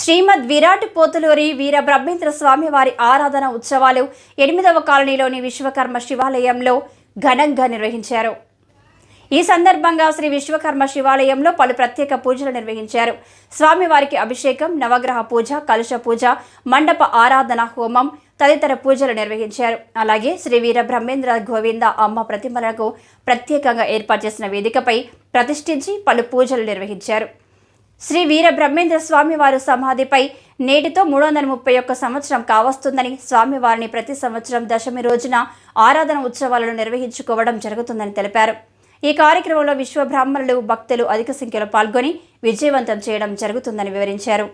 శ్రీమద్ విరాట్ పోతులూరి వీర బ్రహ్మేంద్ర స్వామి వారి ఆరాధన ఉత్సవాలు ఎనిమిదవ కాలనీలోని విశ్వకర్మ శివాలయంలో ఘనంగా నిర్వహించారు. ఈ సందర్భంగా శ్రీ విశ్వకర్మ శివాలయంలో పలు ప్రత్యేక పూజలు నిర్వహించారు. స్వామివారికి అభిషేకం నవగ్రహ పూజ కలుష పూజ మండప ఆరాధన హోమం తదితర పూజలు నిర్వహించారు. అలాగే శ్రీ వీర బ్రహ్మేంద్ర గోవింద అమ్మ ప్రతిమలకు ప్రత్యేకంగా ఏర్పాటు చేసిన వేదికపై ప్రతిష్ఠించి పలు పూజలు నిర్వహించారు. శ్రీ వీర బ్రహ్మేంద్ర స్వామివారు సమాధిపై నేటితో మూడు వందల ముప్పై ఒక్క సంవత్సరం కావస్తుందని స్వామివారిని ప్రతి సంవత్సరం దశమి రోజున ఆరాధన ఉత్సవాలను నిర్వహించుకోవడం జరుగుతుందని తెలిపారు. ఈ కార్యక్రమంలో విశ్వ బ్రాహ్మణులు భక్తులు అధిక సంఖ్యలో పాల్గొని విజయవంతం చేయడం జరుగుతుందని వివరించారు.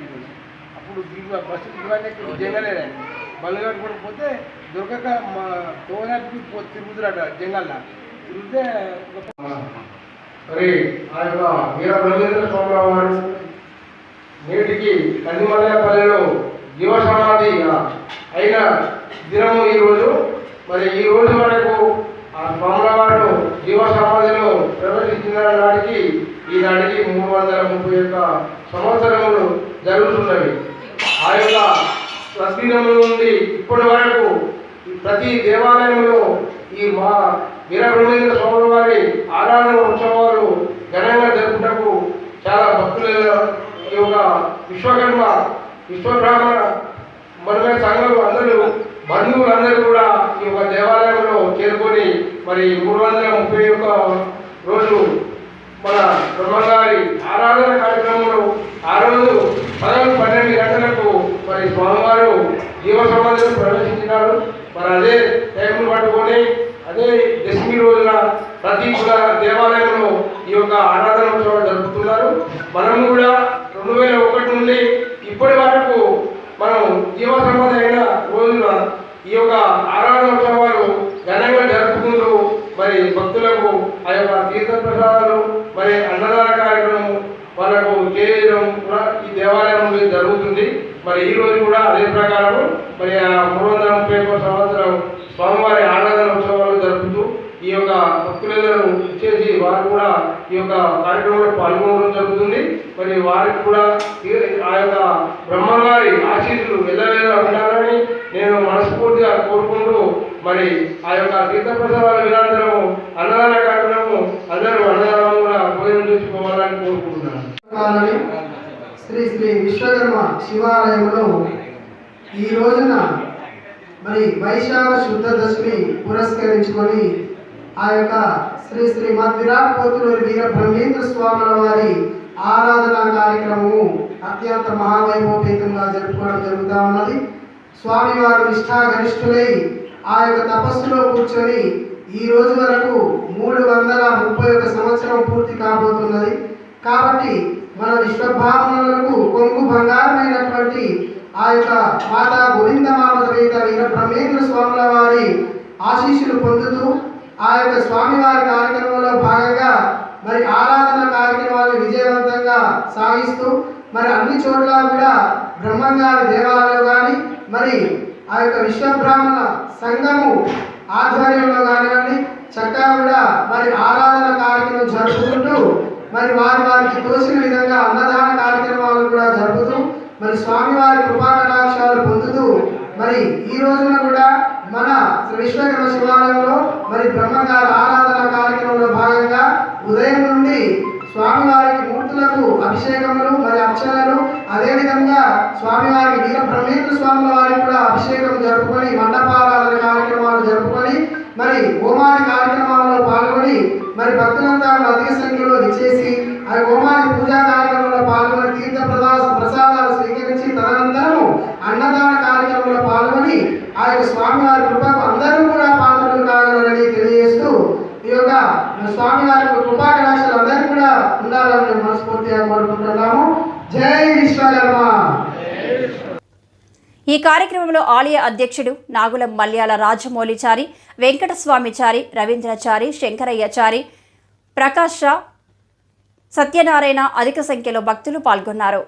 మీద వచ్చి వీళ్ళని తోవ తీసుకొని ఇంకా మెయిన్ తోవలో పడగొట్టిపోయారు బ్రహ్మ సమాధి అప్పుడు దిగు బస్సు దిగానే జంగలే బళ్ళు కట్టుకొని పోతే దొరకక మా తోవనాటికి పో తిరుగుతురాట జంగల్లా. తిరిగితే మరి ఆ యొక్క వీర బ్రహ్మేంద్ర నేటికి కందిమల్లపల్లెలో సమాధి అయిన దినము ఈరోజు మరి ఈ రోజు వరకు ఆ స్వామివారు జీవ సమాధిలో ప్రవేశించిన నాటికి ఈనాటికి మూడు వందల ముప్పై ఒక్క సంవత్సరములు జరుగుతున్నవి. ఆ యొక్క ప్రతిదినము నుండి ఇప్పటి వరకు ప్రతి దేవాలయంలో ఈ మా వీరబ్రహ్మేంద్ర స్వామి వారి ఆరాధన ఉత్సవాలు ఘనంగా జరుపుటకు చాలా భక్తుల ఈ యొక్క విశ్వకర్మ విశ్వబ్రాహ్మణ మనమే సంఘం అందరూ బంధువులు అందరూ కూడా ఈ యొక్క దేవాలయంలో చేరుకొని మరి మూడు వందల ముప్పై ఒక్క రోజు మన బ్రహ్మగారి ఆరాధన కార్యక్రమం ఆ రోజు పదకొండు పన్నెండు గంటలకు మరి స్వామివారు జీవ సమాధిలో ప్రవేశించినారు మరి అదే టైంను పట్టుకొని అదే దశమి రోజున ప్రతి కూడా దేవాలయంలో ఈ యొక్క ఆరాధన ఉత్సవాలు జరుపుతున్నారు. మనము కూడా రెండు వేల ఒకటి నుండి ఇప్పటి వరకు మనం జీవ సమాధి అయిన రోజున ఈ యొక్క ఆరాధన ఉత్సవాలు ఘనంగా జరుపుకుంటూ మరి భక్తులకు ఆ యొక్క తీర్థప్రసాదాలు మరి అన్నదాన కార్యక్రమం వాళ్ళకు చేయడం కూడా ఈ దేవాలయంలో జరుగుతుంది మరి ఈ రోజు కూడా అదే ప్రకారం మరి ఆ మూడు వందల ముప్పై ఒక్క సంవత్సరం స్వామివారి ఆరాధన ఉత్సవాలు జరుపుతూ ఈ యొక్క భక్తులను ఇచ్చేసి వారు కూడా ఈ యొక్క కార్యక్రమంలో పాల్గొనడం జరుగుతుంది. మరి వారికి కూడా ఈ- ఆ యొక్క బ్రహ్మగారి ఆశీస్సులు వెళ్ళవేలా ఉండాలని నేను మనస్ఫూర్తిగా కోరుకుంటూ మరి ఆ యొక్క తీర్థప్రసాదాల వినాంతరము అన్నదాన కార్యక్రమము అందరూ అన్నదానం కూడా భోజనం చేసుకోవాలని కోరుకుంటున్నాను. శ్రీ శ్రీ విశ్వకర్మ శివాలయంలో ఈ రోజున మరి వైశాఖ శుద్ధ దశమి పురస్కరించుకొని ఆ యొక్క శ్రీ శ్రీ మద్విరాట్ పోతులూరి వీర బ్రహ్మేంద్ర స్వాముల వారి ఆరాధన కార్యక్రమము అత్యంత మహావైభవపేతంగా జరుపుకోవడం జరుగుతూ ఉన్నది. స్వామివారు నిష్ఠాగరిష్ఠులై ఆ యొక్క తపస్సులో కూర్చొని ఈ రోజు వరకు మూడు వందల ముప్పై ఒక సంవత్సరం పూర్తి కాబోతున్నది. కాబట్టి మన విశ్వభావనలకు కొంగు బంగారమైనటువంటి ఆ యొక్క మాతా గోవిందమామ సమేత వీర బ్రహ్మేంద్ర స్వాముల వారి ఆశీస్సులు పొందుతూ ఆ యొక్క స్వామివారి కార్యక్రమంలో భాగంగా మరి ఆరాధన కార్యక్రమాలను విజయవంతంగా సాగిస్తూ మరి అన్ని చోట్ల కూడా బ్రహ్మంగారి దేవాలయం కానీ మరి ఆ యొక్క విశ్వబ్రాహ్మణ సంఘము ఆధ్వర్యంలో కానివ్వండి చక్కగా కూడా మరి ఆరాధన కార్యక్రమం జరుపుకుంటూ మరి వారి వారికి తోసిన విధంగా అన్నదాన కార్యక్రమాలు కూడా జరుపుతూ మరి స్వామివారి కృపాకటాక్షాలు పొందుతూ మరి ఈ రోజున కూడా మన విశ్వకర్మ శివాలయంలో మరి బ్రహ్మగారి ఆరాధన కార్యక్రమంలో భాగంగా ఉదయం నుండి స్వామివారికి మూర్తులకు అభిషేకములు మరి అర్చనలు అదేవిధంగా స్వామివారికి వీర బ్రహ్మేంద్ర స్వాముల వారికి కూడా అభిషేకం జరుపుకొని మండపారాధన కార్యక్రమాలు జరుపుకొని మరి హోమాది కార్యక్రమాలలో పాల్గొని మరి భక్తులంతా అధిక సంఖ్యలో విచ్చేసి ఆ హోమాది పూజా కార్యక్రమంలో పాల్గొని తీర్థ ప్రదా ప్రసాదాలు స్వీకరించి తదనంతరము అన్నదాన కార్యక్రమంలో పాల్గొని ఆ యొక్క స్వామివారి కృపకు అందరూ కూడా పాత్రలు కాగలరని తెలియజేస్తూ ఈ యొక్క స్వామివారి యొక్క కృపాకటాక్షలు అందరూ కూడా ఉండాలని మనస్ఫూర్తిగా కోరుకుంటున్నాము. జై విశ్వకర్మ! ఈ కార్యక్రమంలో ఆలయ అధ్యక్షుడు నాగులం మల్యాల రాజమౌళిచారి వెంకటస్వామిచారి రవీంద్రచారి శంకరయ్యచారి ప్రకాష్ సత్యనారాయణ అధిక సంఖ్యలో భక్తులు పాల్గొన్నారు.